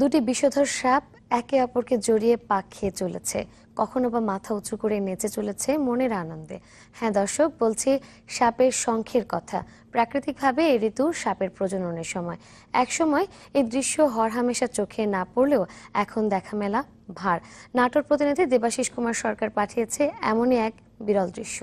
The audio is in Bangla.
দুটি বিষধর সাপ একে অপরকে জড়িয়ে পাক খেয়ে চলেছে। কখনো বা মাথা উঁচু করে নেচে চলেছে মনের আনন্দে। হ্যাঁ দর্শক, বলছি সাপের শঙ্খের কথা। প্রাকৃতিকভাবে এ ঋতু সাপের প্রজননের সময়। একসময় এই দৃশ্য হরহামেশা চোখে না পড়লেও এখন দেখা মেলা ভার। নাটোর প্রতিনিধি দেবাশিস কুমার সরকার পাঠিয়েছে এমনই এক বিরল দৃশ্য।